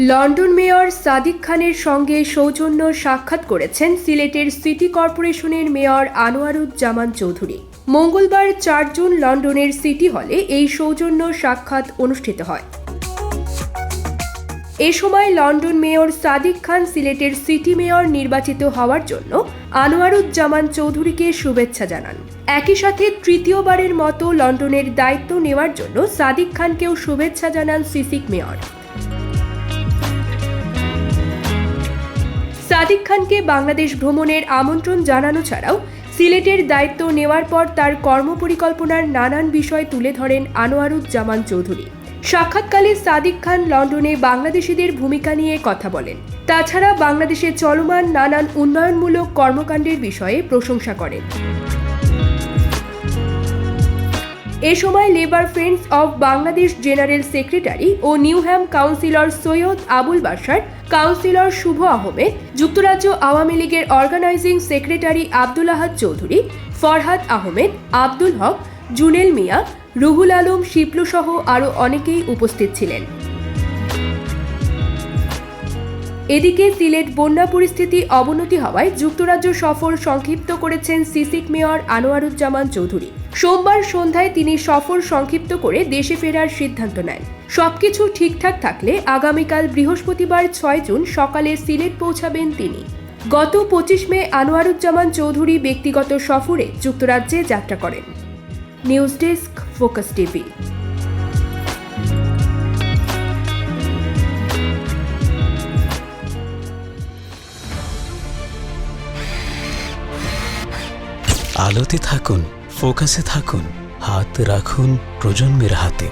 London mayor Sadiq খানের সঙ্গে সৌজন্য সাক্ষাৎ করেছেন সিলেটের সিটি কর্পোরেশনের মেয়র আনোয়ারুজ্জামান চৌধুরী। মঙ্গলবার চার জুন লন্ডনের সিটি হলে এই সৌজন্য সাক্ষাৎ অনুষ্ঠিত হয়। এ সময় লন্ডন মেয়র সাদিক খান সিলেটের সিটি মেয়র নির্বাচিত হওয়ার জন্য আনোয়ারুজ্জামান চৌধুরীকে শুভেচ্ছা জানান। একই সাথে তৃতীয়বারের মতো লন্ডনের দায়িত্ব নেওয়ার জন্য সাদিক খানকেও শুভেচ্ছা জানান সিসিক মেয়র। সাদিক খানকে বাংলাদেশ ভ্রমণের আমন্ত্রণ জানানো ছাড়াও সিলেটের দায়িত্ব নেওয়ার পর তার কর্মপরিকল্পনার নানান বিষয় তুলে ধরেন আনোয়ারুজ্জামান চৌধুরী। সাক্ষাৎকালে সাদিক খান লন্ডনে বাংলাদেশিদের ভূমিকা নিয়ে কথা বলেন। তাছাড়া বাংলাদেশে চলমান নানান উন্নয়নমূলক কর্মকাণ্ডের বিষয়ে প্রশংসা করেন। এ সময় Labour Friends of Bangladesh general secretary O Newham councillor Syed Abul Basar councillor Shuvo Ahmed, যুক্তরাজ্য আওয়ামী লীগের অর্গানাইজিং সেক্রেটারি আব্দুল আহাদ চৌধুরী, ফরহাদ আহমেদ, আব্দুল হক, জুনেল মিয়া রুহুল আলম শিপলু সহ আরও অনেকেই উপস্থিত ছিলেন। এদিকে সিলেট বন্যা পরিস্থিতি অবনতি হওয়ায় যুক্তরাজ্য সফর সংক্ষিপ্ত করেছেন সিসিক মেয়র আনোয়ারুজ্জামান চৌধুরী। সোমবার সন্ধ্যায় তিনি সফর সংক্ষিপ্ত করে দেশে ফেরার সিদ্ধান্ত নেন। সবকিছু ঠিকঠাক থাকলে আগামীকাল বৃহস্পতিবার ছয় জুন সকালে সিলেট পৌঁছাবেন তিনি। গত পঁচিশ মে আনোয়ারুজ্জামান চৌধুরী ব্যক্তিগত সফরে যুক্তরাজ্যে যাত্রা করেন। নিউজ ডেস্ক ফোকাস টিভি আলোতে থাকুন ফোকাসে থাকুন হাত রাখুন প্রজন্মের হাতে।